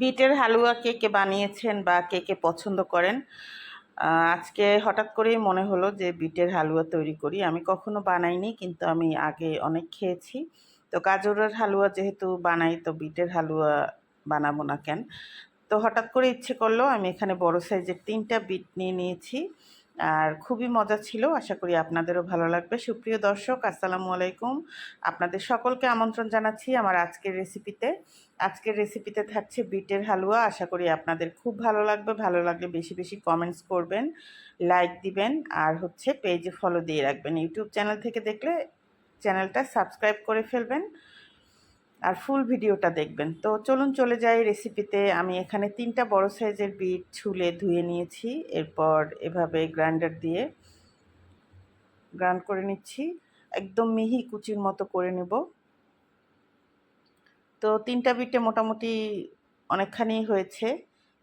বিটের হালুয়া কে কে বানিয়েছেন বা কে কে পছন্দ করেন আজকে হঠাৎ করেই মনে হলো যে বিটের হালুয়া তৈরি করি। আমি কখনো বানাইনি, কিন্তু আমি আগে অনেক খেয়েছি। তো গাজরের হালুয়া যেহেতু বানাই, তো বিটের হালুয়া বানাবো না কেন? তো হঠাৎ করে ইচ্ছে করল, আমি এখানে বড় সাইজের তিনটা বিট নিয়ে নিয়েছি। আর খুবই মজা ছিল। আশা করি আপনাদেরও ভালো লাগবে। সুপ্রিয় দর্শক, আসসালামু আলাইকুম। আপনাদের সকলকে আমন্ত্রণ জানাচ্ছি আমার আজকের রেসিপিতে আজকের রেসিপিতে থাকছে বিটের হালুয়া। আশা করি আপনাদের খুব ভালো লাগবে। ভালো লাগলে বেশি বেশি কমেন্টস করবেন লাইক দিবেন, আর হচ্ছে পেজে ফলো দিয়ে রাখবেন। ইউটিউব চ্যানেল থেকে দেখলে চ্যানেলটা সাবস্ক্রাইব করে ফেলবেন। আর ফুল ভিডিওটা দেখবেন। তো চলুন চলে যাই রেসিপিতে আমি এখানে তিনটা বড় সাইজের বিট ছুলে ধুয়ে নিয়েছি। এরপর এভাবে গ্রাইন্ডার দিয়ে গ্রাইন্ড করে নিচ্ছি। একদম মিহি কুচির মতো করে নেব। তো তিনটা বিটে মোটামুটি অনেকখানি হয়েছে,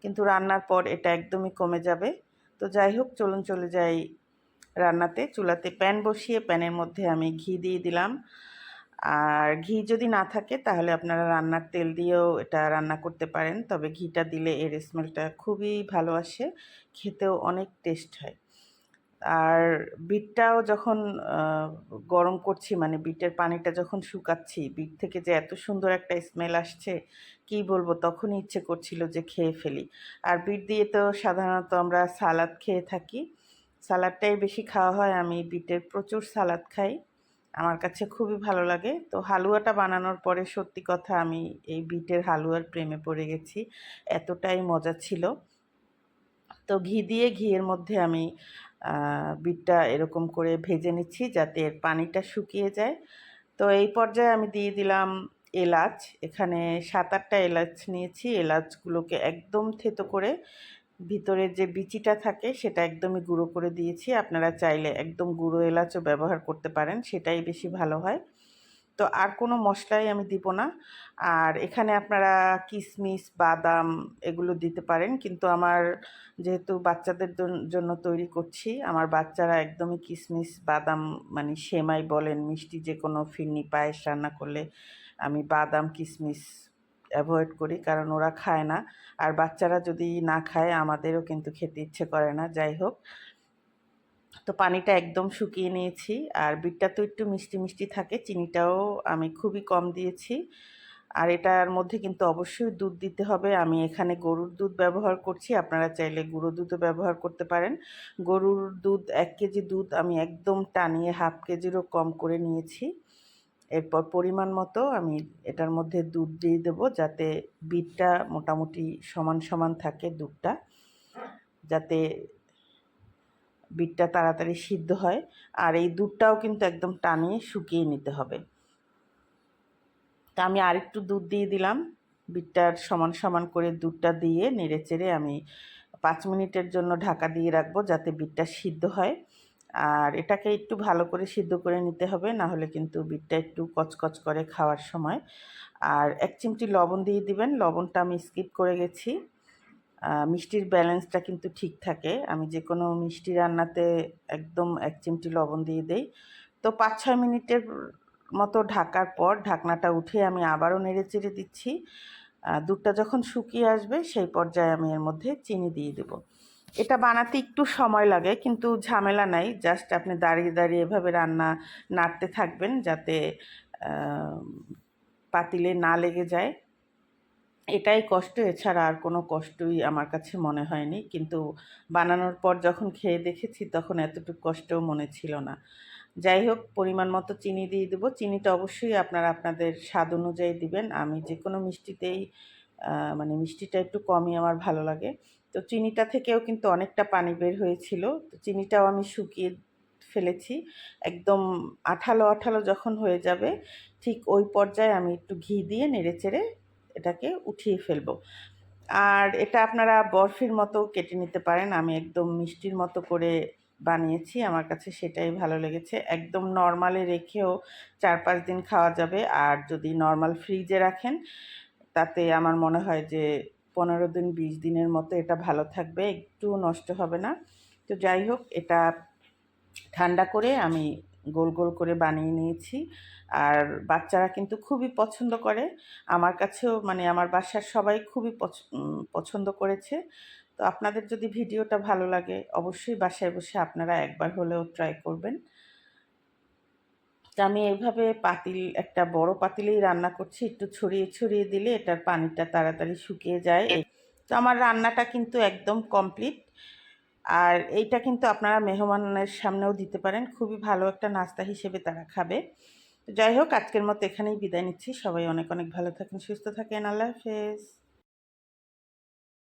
কিন্তু রান্নার পর এটা একদমই কমে যাবে। তো যাই হোক, চলুন চলে যাই রান্নাতে। চুলাতে প্যান বসিয়ে প্যানের মধ্যে আমি ঘি দিয়ে দিলাম। আর ঘি যদি না থাকে, তাহলে আপনারা রান্নার তেল দিয়েও এটা রান্না করতে পারেন। তবে ঘিটা দিলে এর স্মেলটা খুবই ভালো আসে, খেতেও অনেক টেস্ট হয়। আর বিটটাও যখন গরম করছি মানে বিটের পানিটা যখন শুকাচ্ছি, বিট থেকে যে এত সুন্দর একটা স্মেল আসছে, কি বলব, তখনই ইচ্ছে করছিল যে খেয়ে ফেলি। আর বিট দিয়ে তো সাধারণত আমরা সালাদ খেয়ে থাকি। সালাদটাই বেশি খাওয়া হয়, আমি বিটের প্রচুর সালাদ খাই। আমার কাছে খুবই ভালো লাগে। তো হালুয়াটা বানানোর পরে সত্যি কথা আমি এই বিটের হালুয়ার প্রেমে পড়ে গেছি। এতটাই মজা ছিল। তো ঘি দিয়ে ঘিয়ের মধ্যে আমি বিটটা এরকম করে ভেজে নিচ্ছি যাতে এর পানিটা শুকিয়ে যায়। তো এই পর্যায়ে আমি দিয়ে দিলাম এলাচ। এখানে সাত আটটা এলাচ নিয়েছি। এলাচগুলোকে একদম থেতো করে ভিতরের যে বিচিটা থাকে সেটা একদমই গুঁড়ো করে দিয়েছি। আপনারা চাইলে একদম গুঁড়ো এলাচও ব্যবহার করতে পারেন, সেটাই বেশি ভালো হয়। তো আর কোনো মশলাই আমি দিব না। আর এখানে আপনারা কিশমিশ বাদাম এগুলো দিতে পারেন, কিন্তু আমার যেহেতু বাচ্চাদের জন্য তৈরি করছি, আমার বাচ্চারা একদমই কিশমিশ বাদাম মানে সেমাই বলেন, মিষ্টি যে কোনো ফিরনি পায়েস রান্না করলে আমি বাদাম কিশমিশ অ্যাভয়েড করি, কারণ ওরা খায় না। আর বাচ্চারা যদি না খায়, আমাদেরও কিন্তু খেতে ইচ্ছে করে না, যাই হোক। তো পানিটা একদম শুকিয়ে নিয়েছি। আর বিটটা তো একটু মিষ্টি মিষ্টি থাকে, চিনিটাও আমি খুবই কম দিয়েছি। আর এটার মধ্যে কিন্তু অবশ্যই দুধ দিতে হবে। আমি এখানে গরুর দুধ ব্যবহার করছি, আপনারা চাইলে গুঁড়ো দুধও ব্যবহার করতে পারেন। গরুর দুধ, এক কেজি দুধ আমি একদম টানিয়ে হাফ কেজিরও কম করে নিয়েছি। এরপর পরিমাণ মতো আমি এটার মধ্যে দুধ দিয়ে দেবো যাতে বিটটা মোটামুটি সমান সমান থাকে দুধটা, যাতে বিটটা তাড়াতাড়ি সিদ্ধ হয়। আর এই দুধটাও কিন্তু একদম টানিয়ে শুকিয়ে নিতে হবে। তা আমি আরেকটু দুধ দিয়ে দিলাম। বিটটার সমান সমান করে দুধটা দিয়ে নেড়ে চেড়ে আমি পাঁচ মিনিটের জন্য ঢাকা দিয়ে রাখব যাতে বিটটা সিদ্ধ হয়। আর এটাকে একটু ভালো করে সিদ্ধ করে নিতে হবে না হলে কিন্তু বিটটা একটু কচকচ করে খাওয়ার সময়। আর এক চিমটি লবণ দিয়ে দিবেন, লবণটা আমি স্কিপ করে গেছি। মিষ্টির ব্যালেন্সটা কিন্তু ঠিক থাকে। আমি যে কোনো মিষ্টি রান্নাতে একদম এক চিমটি লবণ দিয়ে দেই। তো পাঁচ ছয় মিনিটের মতো ঢাকার পর ঢাকনাটা উঠে আমি আবারও নেড়ে চেড়ে দিচ্ছি। দুধটা যখন শুকিয়ে আসবে, সেই পর্যায়ে আমি এর মধ্যে চিনি দিয়ে দেব। এটা বানাতে একটু সময় লাগে, কিন্তু ঝামেলা নাই। জাস্ট আপনি দাঁড়িয়ে দাঁড়িয়ে এভাবে রান্না নাড়তে থাকবেন যাতে পাতিলে না লেগে যায়। এটাই কষ্ট, এছাড়া আর কোনো কষ্টই আমার কাছে মনে হয়নি। কিন্তু বানানোর পর যখন খেয়ে দেখেছি, তখন এতটুকু কষ্টও মনে ছিল না। যাই হোক, পরিমাণ মতো চিনি দিয়ে দেবো। চিনিটা অবশ্যই আপনারা আপনাদের স্বাদ অনুযায়ী দিবেন। আমি যে কোনো মিষ্টিতেই মানে মিষ্টিটা একটু কমই আমার ভালো লাগে। তো চিনিটা থেকেও কিন্তু অনেকটা পানি বের হয়েছিল। তো চিনিটাও আমি শুকিয়ে ফেলেছি। একদম আঠালো আঠালো যখন হয়ে যাবে, ঠিক ওই পর্যায়ে আমি একটু ঘি দিয়ে নেড়ে চেড়ে এটাকে উঠিয়ে ফেলব। আর এটা আপনারা বরফির মতো কেটে নিতে পারেন। আমি একদম মিষ্টির মতো করে বানিয়েছি, আমার কাছে সেটাই ভালো লেগেছে। একদম নর্মালে রেখেও চার পাঁচ দিন খাওয়া যাবে। আর যদি নর্মাল ফ্রিজে রাখেন, তাতে আমার মনে হয় যে পনেরো দিন, বিশ দিনের মতো এটা ভালো থাকবে, একটু নষ্ট হবে না। তো যাই হোক, এটা ঠান্ডা করে আমি গোল গোল করে বানিয়ে নিয়েছি। আর বাচ্চারা কিন্তু খুবই পছন্দ করে। আমার কাছেও মানে আমার বাসার সবাই খুবই পছ- পছন্দ করেছে। তো আপনাদের যদি ভিডিওটা ভালো লাগে, অবশ্যই বাসায় বসে আপনারা একবার হলেও ট্রাই করবেন। আমি এইভাবে পাতিল, একটা বড় পাতিলেই রান্না করছি। একটু ছড়িয়ে ছড়িয়ে দিলে এটার পানিটা তাড়াতাড়ি শুকিয়ে যায়। তো আমার রান্নাটা কিন্তু একদম কমপ্লিট আর এইটা কিন্তু আপনারা মেহমানের সামনেও দিতে পারেন। খুবই ভালো একটা নাস্তা হিসেবে তারা খাবে। যাই হোক, আজকের মতো এখানেই বিদায় নিচ্ছি। সবাই অনেক অনেক ভালো থাকেন, সুস্থ থাকেন। আল্লাহ হাফেজ।